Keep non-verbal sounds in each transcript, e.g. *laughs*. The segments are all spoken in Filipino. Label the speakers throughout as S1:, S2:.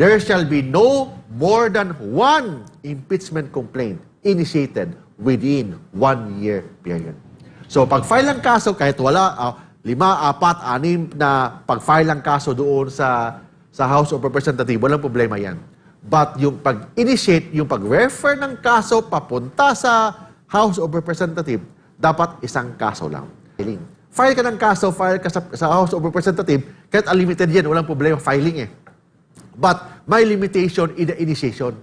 S1: there shall be no more than one impeachment complaint initiated within one year period. So pag-file ng kaso, kahit wala, ah, lima, apat, anim na pag-file ng kaso doon sa sa House of Representatives, walang problema yan. But yung pag-initiate, yung pag-refer ng kaso papunta sa House of Representatives, dapat isang kaso lang. Filing. File ka ng kaso, file ka sa, sa House of Representatives, kahit unlimited yan, walang problema filing eh. But may limitation in the initiation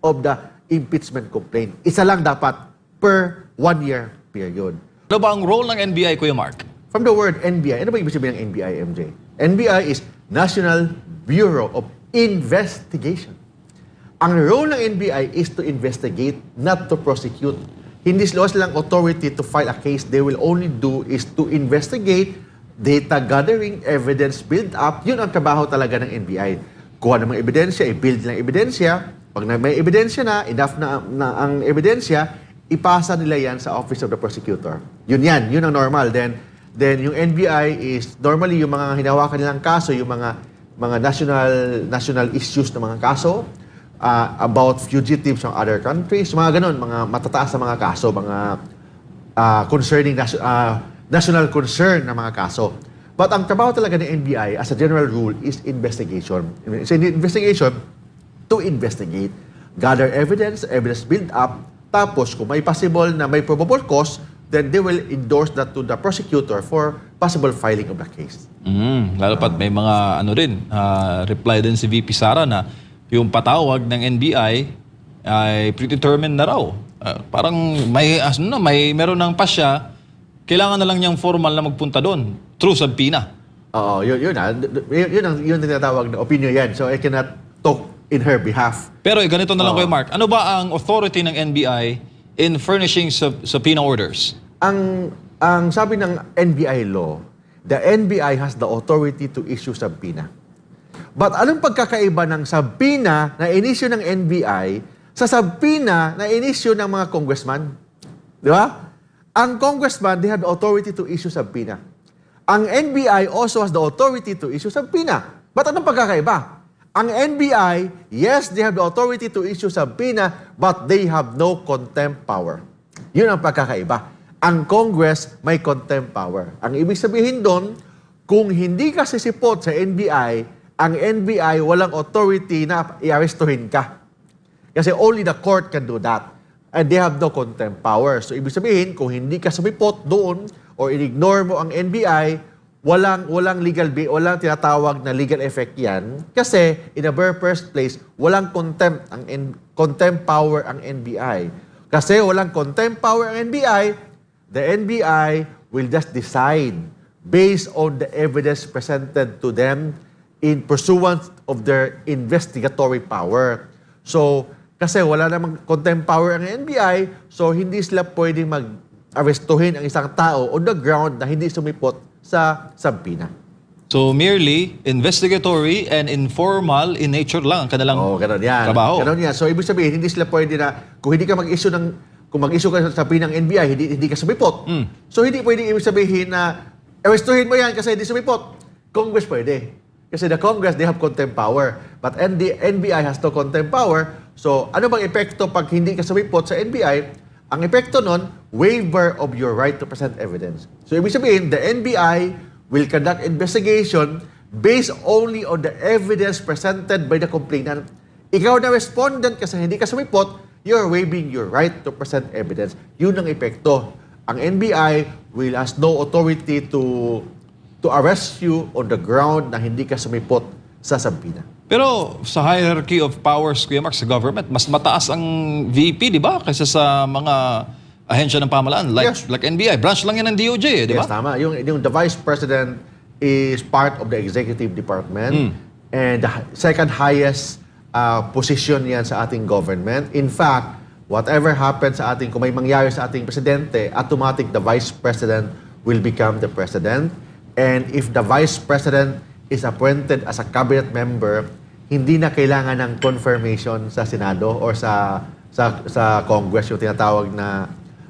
S1: of the impeachment complaint. Isa lang dapat per one year period.
S2: Ano ba ang role ng NBI, Kuya Mark?
S1: From the word NBI, ano ba ibig sabihin ng NBI, MJ? NBI is National Bureau of Investigation. Ang role ng NBI is to investigate, not to prosecute. Hindi sila silang authority to file a case. They will only do is to investigate, data gathering, evidence build up. Yun ang trabaho talaga ng NBI. Kuha ng mga ebidensya, i-build ng ebidensya. Pag may ebidensya na, enough na, na ang ebidensya, ipasa nila yan sa Office of the Prosecutor. Yun yan, yun ang normal. Then, then yung NBI is normally yung mga hinawakan nilang kaso, yung mga mga national national issues na mga kaso uh, about fugitives from other countries, mga ganun, mga matataas na mga kaso, mga uh, concerning nation- uh, national concern na mga kaso. But ang trabaho talaga ng NBI as a general rule is investigation. So investigation to investigate, gather evidence, evidence build up, tapos kung may possible na may probable cause, then they will endorse that to the prosecutor for possible filing of the case.
S2: Mm, lalo pat may mga ano rin, ah, reply din si VP Sara na yung patawag ng NBI ay predetermined na raw. Ah, parang may ano may meron ng pasya, kailangan na lang niyang formal na magpunta doon through subpoena.
S1: Oo, yun, yun, ah. yun, yun ang yun ang tinatawag na opinion yan. So I cannot talk in her behalf.
S2: Pero eh, ganito na lang
S1: Oo.
S2: Kuya Mark, ano ba ang authority ng NBI in furnishing sub- subpoena orders?
S1: Ang ang sabi ng NBI law, the NBI has the authority to issue subpoena. But anong pagkakaiba ng subpoena na inisyu ng NBI sa subpoena na inisyu ng mga congressman? Di ba? Ang congressman, they have the authority to issue subpoena. Ang NBI also has the authority to issue subpoena. But anong pagkakaiba? Ang NBI, yes, they have the authority to issue subpoena, but they have no contempt power. Yun ang pagkakaiba. Ang Congress may contempt power. Ang ibig sabihin doon, kung hindi ka sisipot sa NBI, ang NBI walang authority na i-arestuhin ka. Kasi only the court can do that. And they have no contempt power. So, ibig sabihin, kung hindi ka sumipot doon or in-ignore mo ang NBI, walang walang legal be, walang tinatawag na legal effect yan kasi in the very first place walang contempt ang contempt power ang NBI kasi walang contempt power ang NBI the NBI will just decide based on the evidence presented to them in pursuance of their investigatory power. So, kasi wala namang contempt power ang NBI, so hindi sila pwedeng mag-arestuhin ang isang tao on the ground na hindi sumipot sa subpoena.
S2: So merely investigatory and informal in nature lang ang kanilang
S1: Oo, ganun yan.
S2: trabaho.
S1: Ganun yan. So, ibig sabihin, hindi sila pwede na, kung hindi ka mag-issue ng, kung mag-issue ka sa subpoena ng NBI, hindi, hindi ka sumipot.
S2: Mm.
S1: So, hindi pwede ibig sabihin na, arestuhin mo yan kasi hindi sumipot. Congress pwede. Kasi the Congress, they have contempt power. But ND, NBI has no contempt power. So, ano bang epekto pag hindi ka sumipot sa NBI? Ang epekto nun, waiver of your right to present evidence. So, ibig sabihin, the NBI will conduct investigation based only on the evidence presented by the complainant. Ikaw na respondent kasi hindi ka sumipot, you're waiving your right to present evidence. Yun ang epekto. Ang NBI will has no authority to to arrest you on the ground na hindi ka sumipot sa sampina.
S2: Pero sa hierarchy of powers, Kuya Mark, sa government, mas mataas ang VP, di ba? Kaysa sa mga ahensya ng pamalaan. Like,
S1: Yes.
S2: like NBI. Branch lang yan ng DOJ, eh, di ba?
S1: Yes, tama. Yung, yung the vice president is part of the executive department
S2: Hmm.
S1: and the second highest uh, position yan sa ating government. In fact, whatever happens sa ating, kung may mangyari sa ating presidente, automatic the vice president will become the president. And if the vice president is appointed as a cabinet member, hindi na kailangan ng confirmation sa Senado or sa sa sa Congress yung tinatawag na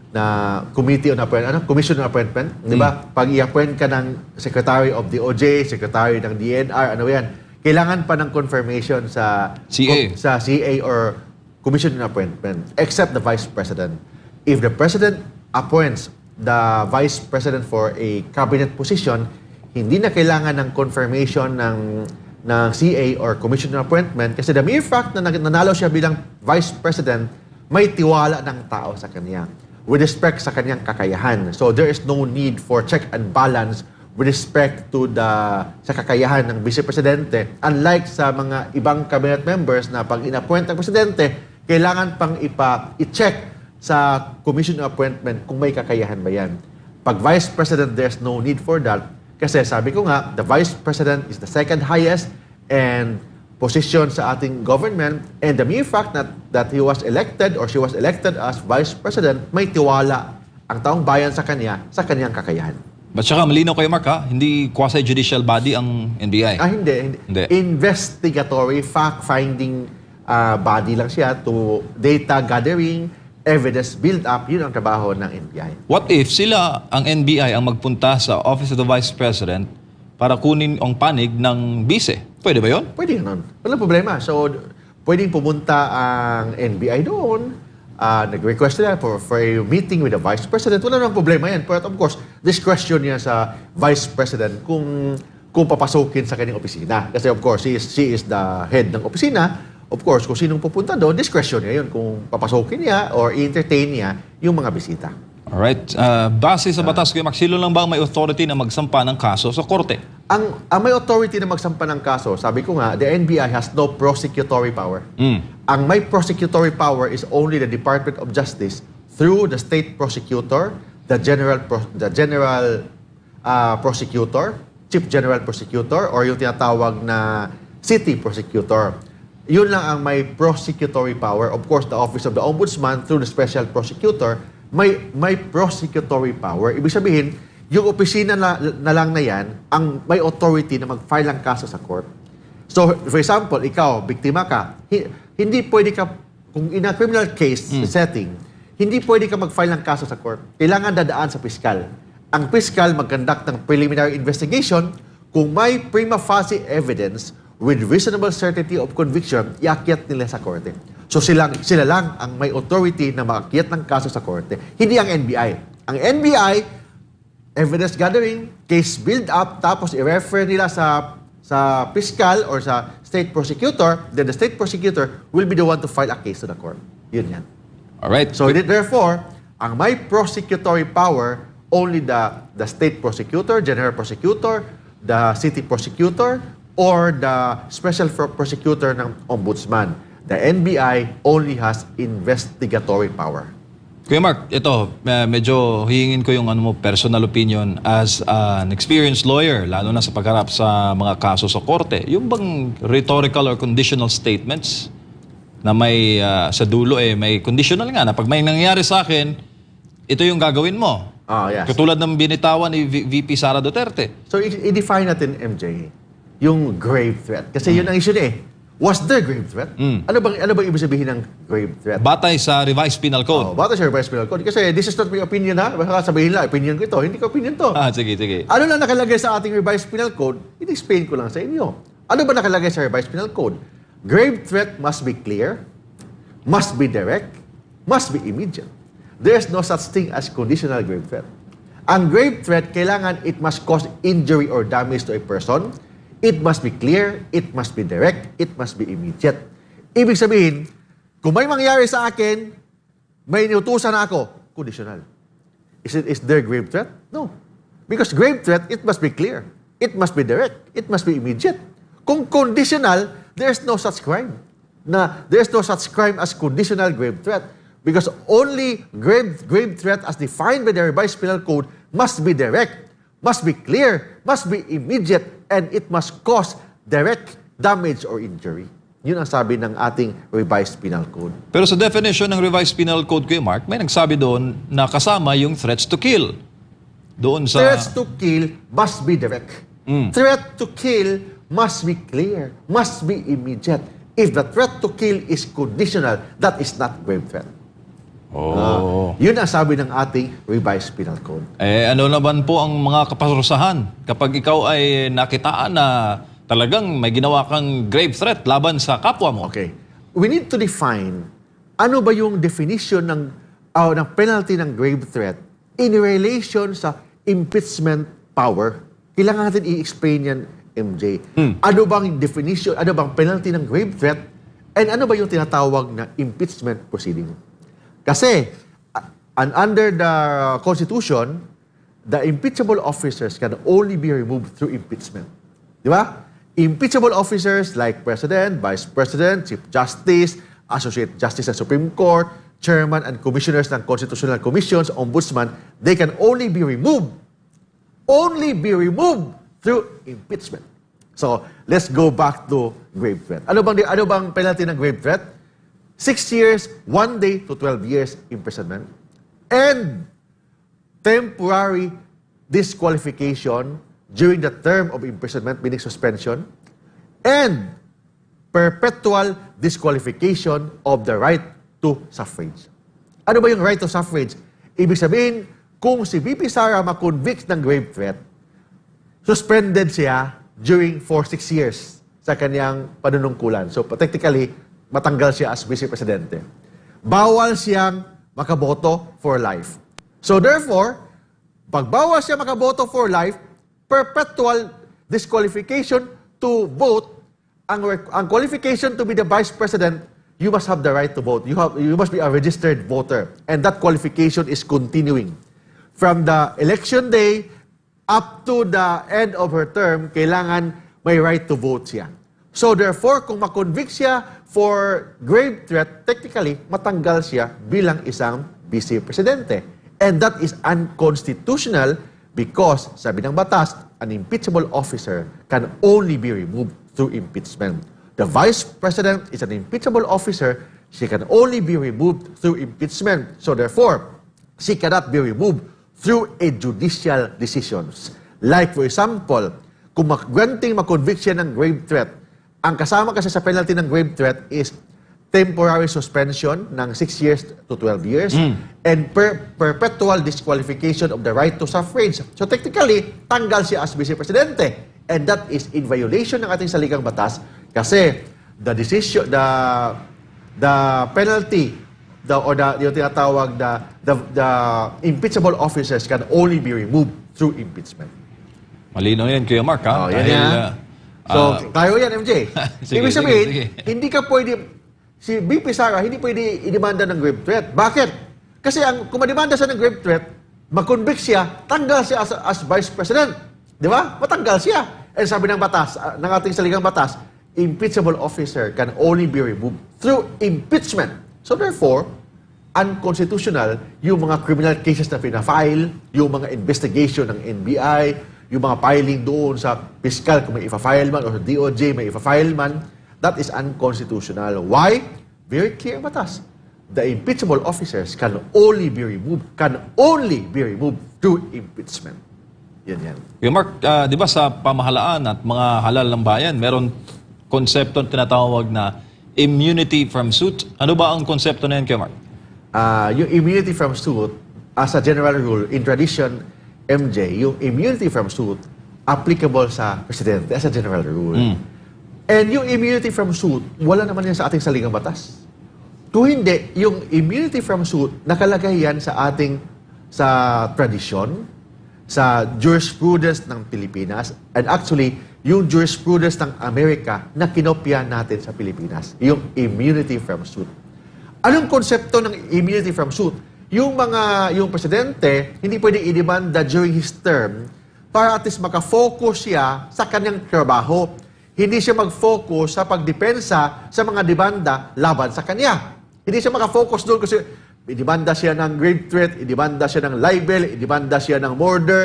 S1: na committee on appointment, ano, commission on appointment, di ba? Pag i-appoint ka ng secretary of the OJ, secretary ng DNR, ano yan, kailangan pa ng confirmation sa
S2: CA.
S1: sa CA or Commission on Appointment, except the Vice President. If the President appoints the Vice President for a cabinet position, hindi na kailangan ng confirmation ng ng CA or Commission on Appointment kasi the mere fact na nanalo siya bilang Vice President, may tiwala ng tao sa kanya with respect sa kanyang kakayahan. So there is no need for check and balance with respect to the sa kakayahan ng Vice Presidente. Unlike sa mga ibang cabinet members na pag inappoint ang presidente, kailangan pang ipa i-check sa commission of appointment kung may kakayahan ba yan. Pag Vice President, there's no need for that. Kasi sabi ko nga, the Vice President is the second highest and position sa ating government and the mere fact that, that he was elected or she was elected as Vice President, may tiwala ang taong bayan sa kanya sa kanyang kakayahan.
S2: But saka malinaw kayo, Mark, ha? Hindi quasi-judicial body ang NBI.
S1: Ah, hindi. hindi.
S2: Hindi.
S1: Investigatory, fact-finding ah, body lang siya to data gathering, evidence build-up. Yun ang trabaho ng NBI.
S2: What if sila, ang NBI, ang magpunta sa Office of the Vice President para kunin ang panig ng bise? Pwede ba yon?
S1: Pwede ganun. Walang problema. So, pwedeng pumunta ang NBI doon, ah, nag-request nila for, for a meeting with the Vice President. Wala namang problema yan. But of course, discretion niya sa Vice President kung kung papasukin sa kanyang opisina. Kasi of course, she is, she is the head ng opisina. Of course, kung sinong pupunta doon, discretion niya yun kung papasukin niya or i-entertain niya yung mga bisita.
S2: Alright. Uh, base sa batas, Kuya sino lang ba may authority na magsampa ng kaso sa korte?
S1: Ang, ang may authority na magsampa ng kaso, sabi ko nga, the NBI has no prosecutory power.
S2: Mm.
S1: Ang may prosecutory power is only the Department of Justice through the state prosecutor, the general pro- the general uh, prosecutor, chief general prosecutor or yung tinatawag na city prosecutor. Yun lang ang may prosecutory power. Of course, the office of the ombudsman through the special prosecutor may may prosecutory power. Ibig sabihin, yung opisina na, na lang na yan ang may authority na mag-file ng kaso sa court. So, for example, ikaw, biktima ka, hi- hindi pwede ka, kung in a criminal case setting, hindi pwede ka mag-file ng kaso sa court. Kailangan dadaan sa piskal. Ang piskal mag-conduct ng preliminary investigation. Kung may prima facie evidence with reasonable certainty of conviction, iakyat nila sa korte. So sila, sila lang ang may authority na maakyat ng kaso sa korte. Hindi ang NBI. Ang NBI, evidence gathering, case build up, tapos i-refer nila sa sa fiscal or sa state prosecutor, then the state prosecutor will be the one to file a case to the court. Yun yan.
S2: Alright.
S1: So therefore, ang may prosecutory power, only the, the state prosecutor, general prosecutor, the city prosecutor, or the special pro- prosecutor ng ombudsman. The NBI only has investigatory power.
S2: Kuya Mark, ito, medyo hihingin ko yung ano mo, personal opinion as an experienced lawyer, lalo na sa pagharap sa mga kaso sa korte. Yung bang rhetorical or conditional statements na may ah, sa dulo eh may conditional nga na pag may nangyari sa akin, ito yung gagawin mo.
S1: Ah, yes.
S2: Katulad ng binitawan ni V- VP Sara Duterte.
S1: So, i-define natin, MJ, yung grave threat. Kasi yun ang issue niya eh. Was there grave threat? Ano bang ano bang ibig sabihin ng grave threat?
S2: Batay sa revised penal code.
S1: Oh, bata siya revised penal code. Kasi this is not my opinion ha. Baka sabihin lang, opinion ko ito. Hindi ko opinion to.
S2: Ah, sige, sige.
S1: Ano na nakalagay sa ating revised penal code? In-explain ko lang sa inyo. Ano ba nakalagay sa revised penal code? Grave threat must be clear, must be direct, must be immediate. There's no such thing as conditional grave threat. Ang grave threat, kailangan it must cause injury or damage to a person. It must be clear, it must be direct, it must be immediate. Ibig sabihin, kung may mangyari sa akin, may inutusan ako, conditional. Is, it, is there grave threat? No. Because grave threat, it must be clear. It must be direct. It must be immediate. Kung conditional, there's no such crime. Na there's no such crime as conditional grave threat. Because only grave, grave threat as defined by the revised penal code must be direct, must be clear, must be immediate, and it must cause direct damage or injury. Yun ang sabi ng ating revised penal code.
S2: Pero sa definition ng revised penal code, Kuya Mark, may nagsabi doon na kasama yung threats to kill. Doon sa...
S1: Threats to kill must be direct. Threat to kill must be clear, must be immediate. If the threat to kill is conditional, that is not grave threat.
S2: Oh.
S1: Yun ang sabi ng ating revised penal code.
S2: Eh, ano naman po ang mga kaparusahan kapag ikaw ay nakitaan na talagang may ginawa kang grave threat laban sa kapwa mo.
S1: Okay. We need to define ano ba yung definition ng ah, ng penalty ng grave threat in relation sa impeachment power. Kailangan natin i-explain yan, MJ. Ano bang definition, ano bang penalty ng grave threat and ano ba yung tinatawag na impeachment proceeding? Kasi and under the Constitution, the impeachable officers can only be removed through impeachment. Di ba? Impeachable officers like President, Vice President, Chief Justice, Associate Justice ng Supreme Court, Chairman and Commissioners ng Constitutional Commissions, Ombudsman, they can only be removed, only be removed through impeachment. So, let's go back to grave threat. Ano bang, ano bang penalty ng grave threat? Six years, one day to 12 years imprisonment. And temporary disqualification during the term of imprisonment, meaning suspension, and perpetual disqualification of the right to suffrage. Ano ba yung right to suffrage? Ibig sabihin, kung si VP Sara makonvict ng grave threat, suspended siya during for six years sa kanyang panunungkulan. So technically, matanggal siya as vice presidente. Bawal siyang makaboto for life. So therefore, pag bawal siya makaboto for life, perpetual disqualification to vote, ang, ang qualification to be the vice president, you must have the right to vote. You, have, you must be a registered voter. And that qualification is continuing. From the election day up to the end of her term, kailangan may right to vote siya. So therefore, kung makonvict siya for grave threat, technically, matanggal siya bilang isang vice-presidente. And that is unconstitutional because, sabi ng batas, an impeachable officer can only be removed through impeachment. The vice president is an impeachable officer. She can only be removed through impeachment. So therefore, she cannot be removed through a judicial decisions. Like for example, kung mag-granting makonvict siya ng grave threat, ang kasama kasi sa penalty ng grave threat is temporary suspension ng 6 years to 12 years and per- perpetual disqualification of the right to suffrage. So technically, tanggal siya as vice presidente. And that is in violation ng ating saligang batas kasi the decision the the penalty the or the yung tinatawag the, the the impeachable officers can only be removed through impeachment.
S2: Malinaw yan, Kuya Mark, ha?
S1: Oh, yan
S2: Dahil,
S1: yan.
S2: ah,
S1: So,
S2: ah,
S1: tayo yan, MJ. *laughs*
S2: Sige,
S1: Ibig
S2: sige,
S1: sabihin,
S2: sige.
S1: hindi ka pwede, si BP Sara, hindi pwede idemanda ng grave threat. Bakit? Kasi ang, kung mademanda siya ng grave threat, makonvict siya, tanggal siya as, as vice president. Di ba? Matanggal siya. And sabi ng batas, ah, ng ating saligang batas, impeachable officer can only be removed through impeachment. So therefore, unconstitutional yung mga criminal cases na pinafile, yung mga investigation ng NBI, yung mga filing doon sa fiscal kung may ifa-file man o sa DOJ may ifa-file man, that is unconstitutional. Why? Very clear batas. The impeachable officers can only be removed, can only be removed through impeachment. Yan yan.
S2: Kuya Mark, ah, di ba sa pamahalaan at mga halal ng bayan, meron konsepto na tinatawag na immunity from suit. Ano ba ang konsepto na yan, Mark?
S1: Ah, yung immunity from suit, as a general rule, in tradition, MJ, yung immunity from suit, applicable sa presidente as a general rule. And yung immunity from suit, wala naman yan sa ating saligang batas. Kung hindi, yung immunity from suit, nakalagay yan sa ating sa tradisyon, sa jurisprudence ng Pilipinas, and actually, yung jurisprudence ng Amerika na kinopya natin sa Pilipinas, yung immunity from suit. Anong konsepto ng immunity from suit? Yung mga, yung presidente, hindi pwedeng idemanda during his term para at least makafocus siya sa kanyang trabaho. Hindi siya mag-focus sa pagdepensa sa mga demanda laban sa kanya. Hindi siya makafocus doon kasi idemanda siya ng grave threat, idemanda siya ng libel, idemanda siya ng murder,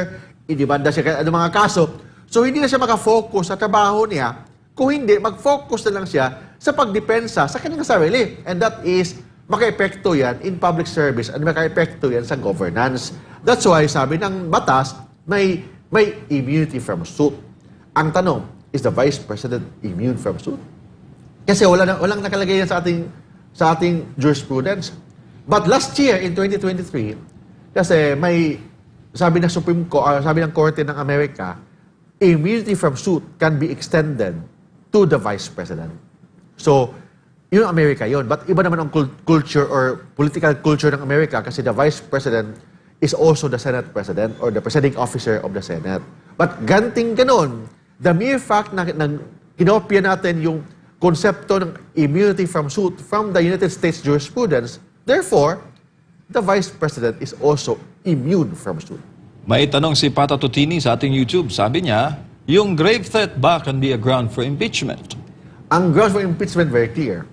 S1: idemanda siya anong mga kaso. So hindi na siya makafocus sa trabaho niya. Kung hindi, mag-focus na lang siya sa pagdepensa sa kanyang sarili. And that is, maka-epekto yan in public service and maka-epekto yan sa governance. That's why, sabi ng batas, may, may immunity from suit. Ang tanong, is the Vice President immune from suit? Kasi wala na, walang nakalagay yan sa ating sa ating jurisprudence. But last year in 2023, kasi may sabi ng Supreme Court, sabi ng Korte ng Amerika, immunity from suit can be extended to the vice president. So, yun ang Amerika yun. But iba naman ang cul- culture or political culture ng Amerika kasi the vice president is also the Senate president or the presiding officer of the Senate. But ganting ganon, the mere fact na, na kinopya natin yung konsepto ng immunity from suit from the United States jurisprudence, therefore, the vice president is also immune from suit.
S2: May tanong si Pata Tutini sa ating YouTube. Sabi niya, yung grave threat ba can be a ground for impeachment?
S1: Ang grounds for impeachment very clear.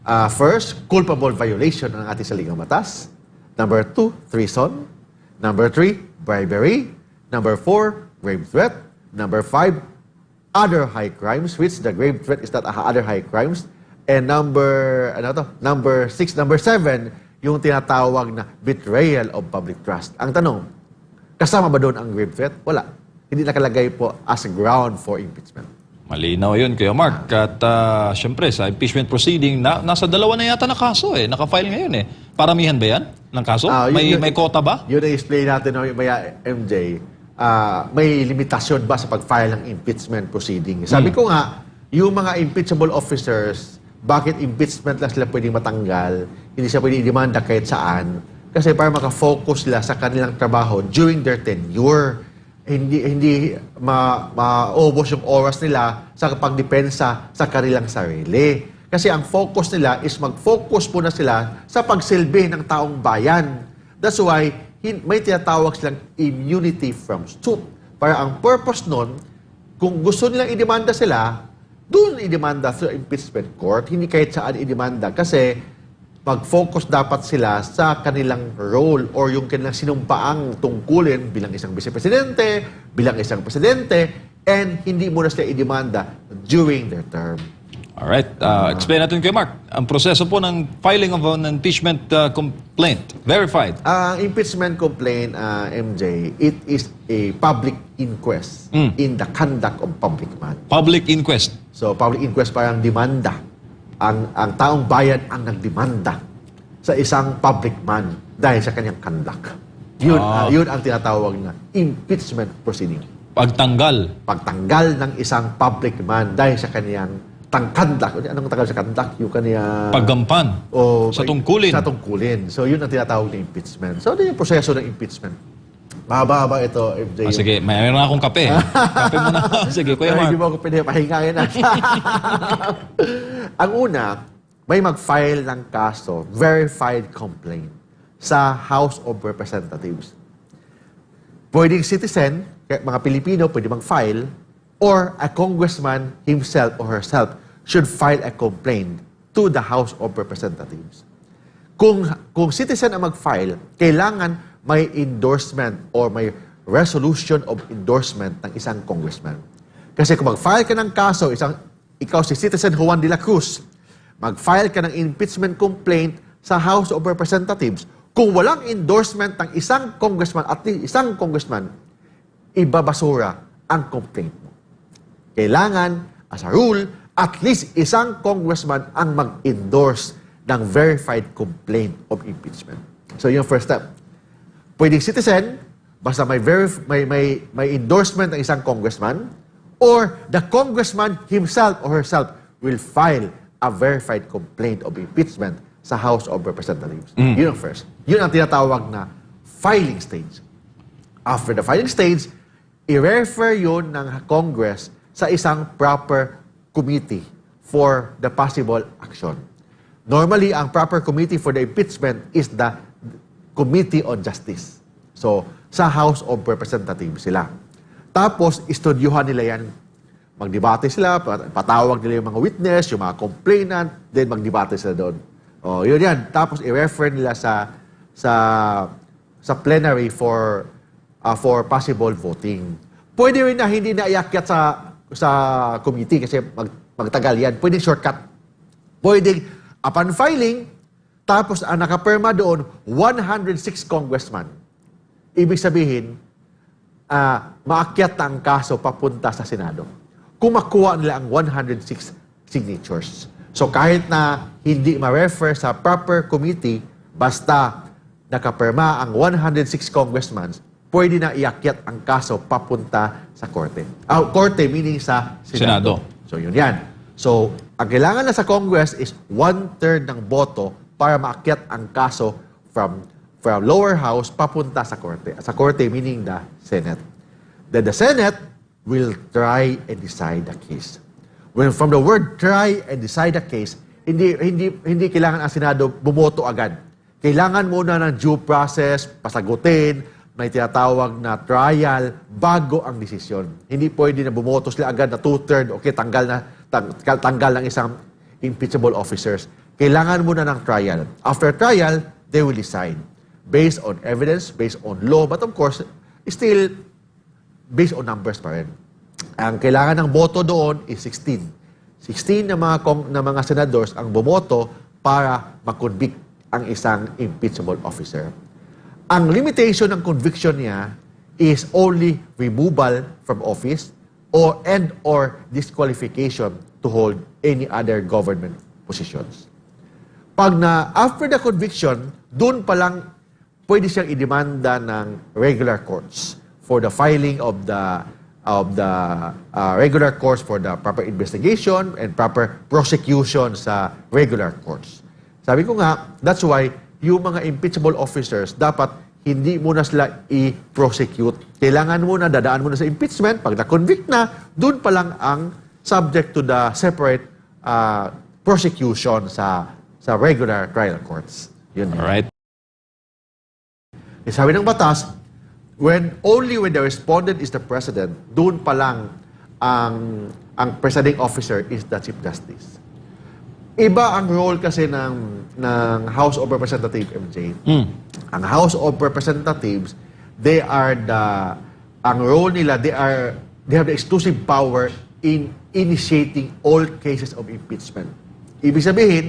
S1: Uh, first, culpable violation ng ating saligang batas. Number two, treason. Number three, bribery. Number four, grave threat. Number five, other high crimes, which the grave threat is not a other high crimes. And number, ano to? Number six, number seven, yung tinatawag na betrayal of public trust. Ang tanong, kasama ba doon ang grave threat? Wala. Hindi nakalagay po as ground for impeachment.
S2: Malinaw yun, Kuya Mark. At ah, syempre, sa impeachment proceeding, na, nasa dalawa na yata na kaso eh. Nakafile ngayon eh. Paramihan ba yan ng kaso?
S1: Ah, yun-
S2: may,
S1: yun-
S2: may quota ba?
S1: Yun ang explain natin no, maya MJ. Ah, may limitasyon ba sa pag-file ng impeachment proceeding? Sabi ko nga, yung mga impeachable officers, bakit impeachment lang sila pwedeng matanggal? Hindi siya pwedeng i-demanda kahit saan? Kasi para makafocus sila sa kanilang trabaho during their tenure. Hindi hindi ma maubos yung oras nila sa pagdepensa sa kanilang sarili. Kasi ang focus nila is mag-focus muna sila sa pagsilbi ng taong bayan. That's why may tinatawag silang immunity from suit. Para ang purpose nun, kung gusto nilang idemanda sila, doon idemanda through impeachment court, hindi kahit saan idemanda. Kasi mag-focus dapat sila sa kanilang role or yung kanilang sinumpaang tungkulin bilang isang vice-presidente, bilang isang presidente, and hindi muna sila idemanda during their term.
S2: Alright, uh, explain natin kay Mark. Ang proseso po ng filing of an impeachment uh, complaint, verified.
S1: Ang impeachment complaint, ah, MJ, it is a public inquest
S2: Mm.
S1: in the conduct of public man.
S2: Public inquest.
S1: So, public inquest parang demanda. Ang, ang taong bayan ang nagdemanda sa isang public man dahil sa kanyang conduct. Yun,
S2: Ah.
S1: ah, yun ang tinatawag na impeachment proceeding.
S2: Pagtanggal.
S1: Pagtanggal ng isang public man dahil sa kanyang tang conduct. Anong tagal sa conduct? Yung kanyang...
S2: Paggampan.
S1: o
S2: Sa tungkulin.
S1: Sa tungkulin. So, yun ang tinatawag na impeachment. So, ano yung proseso ng impeachment? Mahaba-haba ito, MJ.
S2: Ah, sige, may meron akong kape. *laughs* kape muna. *laughs* sige, Kuya Mark.
S1: Hindi mo ako pinapahingayin. *laughs* Ang una, may mag-file ng kaso, verified complaint, sa House of Representatives. Pwedeng citizen, mga Pilipino, pwede mag-file, or a congressman himself or herself should file a complaint to the House of Representatives. Kung, kung citizen ang mag-file, kailangan may endorsement or may resolution of endorsement ng isang congressman. Kasi kung mag-file ka ng kaso, isang, ikaw si Citizen Juan de la Cruz, mag-file ka ng impeachment complaint sa House of Representatives, kung walang endorsement ng isang congressman at isang congressman, ibabasura ang complaint mo. Kailangan, as a rule, at least isang congressman ang mag-endorse ng verified complaint of impeachment. So, yung first step. Pwedeng citizen, basta may, verif- may, may, may endorsement ng isang congressman, or the congressman himself or herself will file a verified complaint of impeachment sa House of Representatives. Yun ang first. Yun ang tinatawag na filing stage. After the filing stage, i-refer yun ng Congress sa isang proper committee for the possible action. Normally, ang proper committee for the impeachment is the Committee on Justice. So, sa House of Representatives sila. Tapos, istudyuhan nila yan. Magdebate sila, pat- patawag nila yung mga witness, yung mga complainant, then magdebate sila doon. Oh, yun yan. Tapos, i-refer nila sa sa sa plenary for uh, for possible voting. Pwede rin na hindi na iakyat sa sa committee kasi mag, magtagal yan. Pwede shortcut. Pwede upon filing, tapos ang nakapirma doon, 106 congressman. Ibig sabihin, ah, maakyat na ang kaso papunta sa Senado. Kung makuha nila ang 106 signatures. So kahit na hindi ma-refer sa proper committee, basta nakapirma ang 106 congressmen, pwede na iakyat ang kaso papunta sa korte. Ah, korte meaning sa Senado.
S2: Senado.
S1: So yun yan. So, ang kailangan na sa Congress is one-third ng boto para maakyat ang kaso from from lower house papunta sa korte. Sa korte meaning the Senate. Then the Senate will try and decide the case. When from the word try and decide the case, hindi hindi hindi kailangan ang Senado bumoto agad. Kailangan muna ng due process, pasagutin, may tinatawag na trial bago ang desisyon. Hindi pwede na bumoto sila agad na two-third, okay, tanggal na tang- tanggal ng isang impeachable officers. Kailangan muna ng trial. After trial, they will decide based on evidence, based on law, but of course, still based on numbers pa rin. Ang kailangan ng boto doon is 16. 16 na mga, kong, na mga senadors ang bumoto para makonvict ang isang impeachable officer. Ang limitation ng conviction niya is only removal from office or and or disqualification to hold any other government positions. Pag na after the conviction, doon pa lang pwede siyang idemanda ng regular courts for the filing of the of the uh, regular courts for the proper investigation and proper prosecution sa regular courts. Sabi ko nga, that's why yung mga impeachable officers dapat hindi muna sila i-prosecute. Kailangan muna, dadaan muna sa impeachment. Pag na-convict na, doon pa lang ang subject to the separate uh, prosecution sa sa regular trial courts. Yun. yun.
S2: Alright.
S1: Eh, sabi ng batas, when only when the respondent is the president, doon pa lang ang ang presiding officer is the chief justice. Iba ang role kasi ng ng House of Representatives MJ.
S2: Mm.
S1: Ang House of Representatives, they are the ang role nila, they are they have the exclusive power in initiating all cases of impeachment. Ibig sabihin,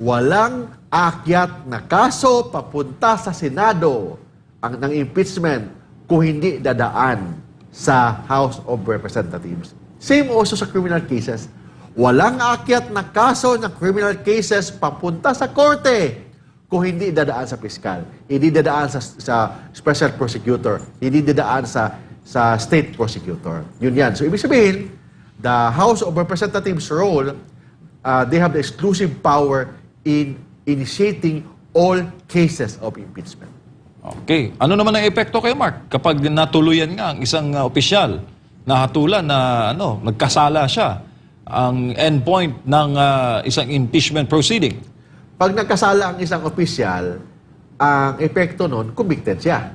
S1: walang akyat na kaso papunta sa Senado ang ng impeachment kung hindi dadaan sa House of Representatives. Same also sa criminal cases. Walang akyat na kaso ng criminal cases papunta sa korte kung hindi dadaan sa piskal, hindi dadaan sa, sa special prosecutor, hindi dadaan sa sa state prosecutor. Yun yan. So, ibig sabihin, the House of Representatives role, uh, they have the exclusive power in initiating all cases of impeachment.
S2: Okay. Ano naman ang epekto kay Mark kapag natuluyan nga ang isang uh, opisyal na hatulan na ano, nagkasala siya ang endpoint ng uh, isang impeachment proceeding?
S1: Pag nagkasala ang isang opisyal, ang epekto nun, convicted siya.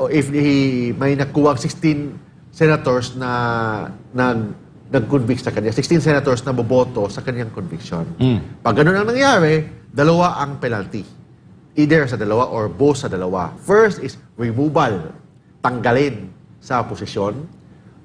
S1: O if he, may nakuwang 16 senators na nag nag-convict sa kanya, 16 senators na boboto sa kanyang conviction.
S2: Mm.
S1: Pag ganun ang nangyari, dalawa ang penalty. Either sa dalawa or both sa dalawa. First is removal, tanggalin sa posisyon.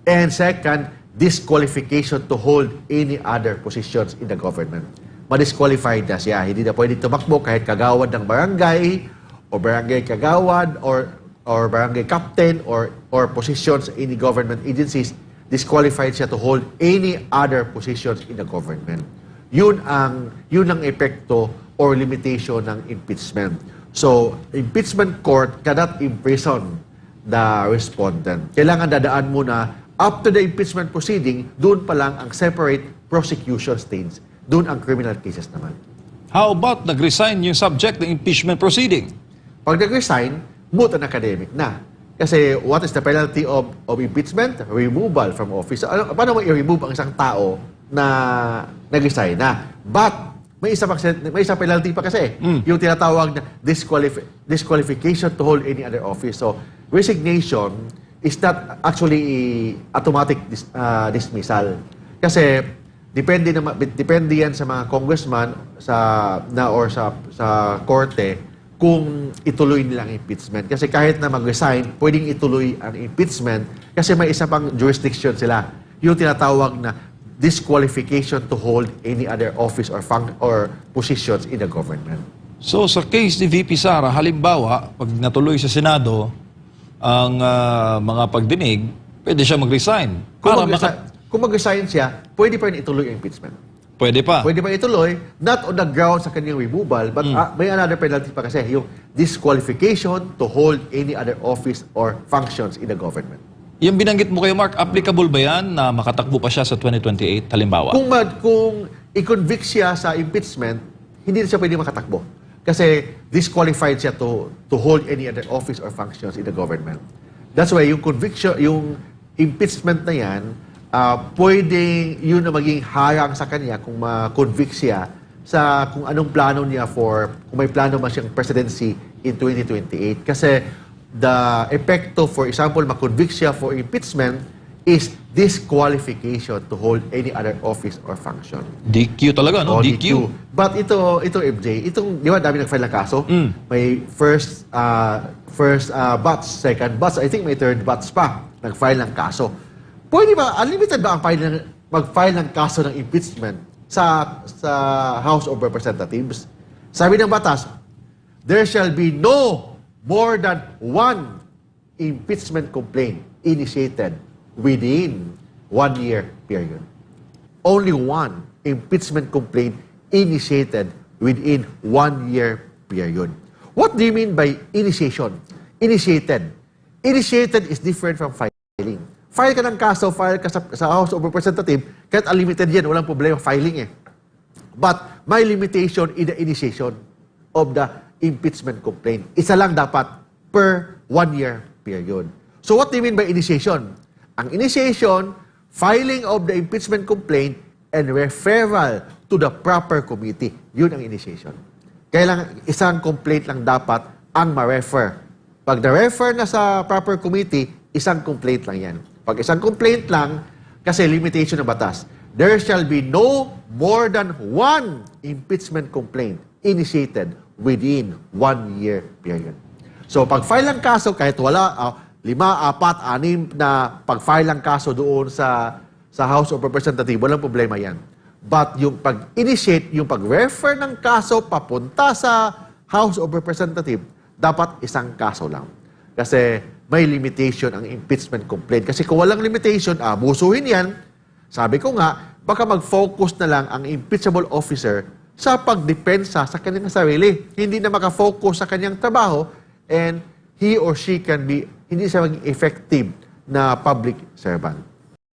S1: And second, disqualification to hold any other positions in the government. Ma-disqualified na siya. Hindi na pwede tumakbo kahit kagawad ng barangay o barangay kagawad or or barangay captain or or positions in the government agencies disqualified siya to hold any other positions in the government. Yun ang yun ang epekto or limitation ng impeachment. So, impeachment court cannot imprison the respondent. Kailangan dadaan muna after the impeachment proceeding, doon pa lang ang separate prosecution stage. Doon ang criminal cases naman.
S2: How about nag-resign yung subject ng impeachment proceeding?
S1: Pag nag-resign, moot an academic na. Kasi what is the penalty of, of impeachment? Removal from office. So, ano, paano mo i-remove ang isang tao na nag-resign na? But, may isa, pa, may isang penalty pa kasi.
S2: Mm.
S1: Yung tinatawag na disqualif- disqualification to hold any other office. So, resignation is not actually automatic dis- ah, dismissal. Kasi, depende naman depende yan sa mga congressman sa na or sa sa korte kung ituloy nila ang impeachment. Kasi kahit na mag-resign, pwedeng ituloy ang impeachment kasi may isa pang jurisdiction sila. Yung tinatawag na disqualification to hold any other office or func- or positions in the government.
S2: So sa case ni VP Sara, halimbawa, pag natuloy sa Senado ang ah, mga pagdinig, pwede siya mag-resign.
S1: Kung
S2: Para
S1: mag-resign,
S2: maka-
S1: kung mag-resign siya, pwede pa rin ituloy ang impeachment.
S2: Pwede pa.
S1: Pwede pa ituloy, not on the ground sa kanyang removal, but ah, may another penalty pa kasi, yung disqualification to hold any other office or functions in the government.
S2: Yung binanggit mo kayo, Mark, applicable ba yan na makatakbo pa siya sa 2028, halimbawa?
S1: Kung, mad, kung i-convict siya sa impeachment, hindi na siya pwede makatakbo. Kasi disqualified siya to, to hold any other office or functions in the government. That's why yung conviction, yung impeachment na yan, ah, pwedeng yun na maging harang sa kanya kung ma-convict siya sa kung anong plano niya for, kung may plano man siyang presidency in 2028. Kasi the epekto, for example, ma-convict siya for impeachment is disqualification to hold any other office or function.
S2: DQ talaga, no?
S1: O,
S2: DQ.
S1: But ito, ito MJ, itong, di ba dami nag-file ng kaso?
S2: Mm.
S1: May first, uh, first uh, batch, second batch, I think may third batch pa nag-file ng kaso. Pwede ba, unlimited ba ang file ng, mag-file ng kaso ng impeachment sa, sa House of Representatives? Sabi ng batas, there shall be no more than one impeachment complaint initiated within one year period. Only one impeachment complaint initiated within one year period. What do you mean by initiation? Initiated. Initiated is different from filing. File ka ng kaso, file ka sa, sa House of Representatives, kahit unlimited yan, walang problema filing eh. But may limitation in the initiation of the impeachment complaint. Isa lang dapat per one-year period. So what do you mean by initiation? Ang initiation, filing of the impeachment complaint and referral to the proper committee. Yun ang initiation. Kailangan isang complaint lang dapat ang ma-refer. Pag na-refer na sa proper committee, isang complaint lang yan. Pag isang complaint lang, kasi limitation ng batas, there shall be no more than one impeachment complaint initiated within one year period. So pag-file ng kaso, kahit wala, ah, lima, apat, anim na pag-file ng kaso doon sa, sa House of Representatives, walang problema yan. But yung pag-initiate, yung pag-refer ng kaso papunta sa House of Representatives, dapat isang kaso lang. Kasi may limitation ang impeachment complaint. Kasi kung walang limitation, abusuhin yan. Sabi ko nga, baka mag-focus na lang ang impeachable officer sa pagdepensa sa kanyang sarili. Hindi na makafocus sa kanyang trabaho and he or she can be, hindi siya maging effective na public servant.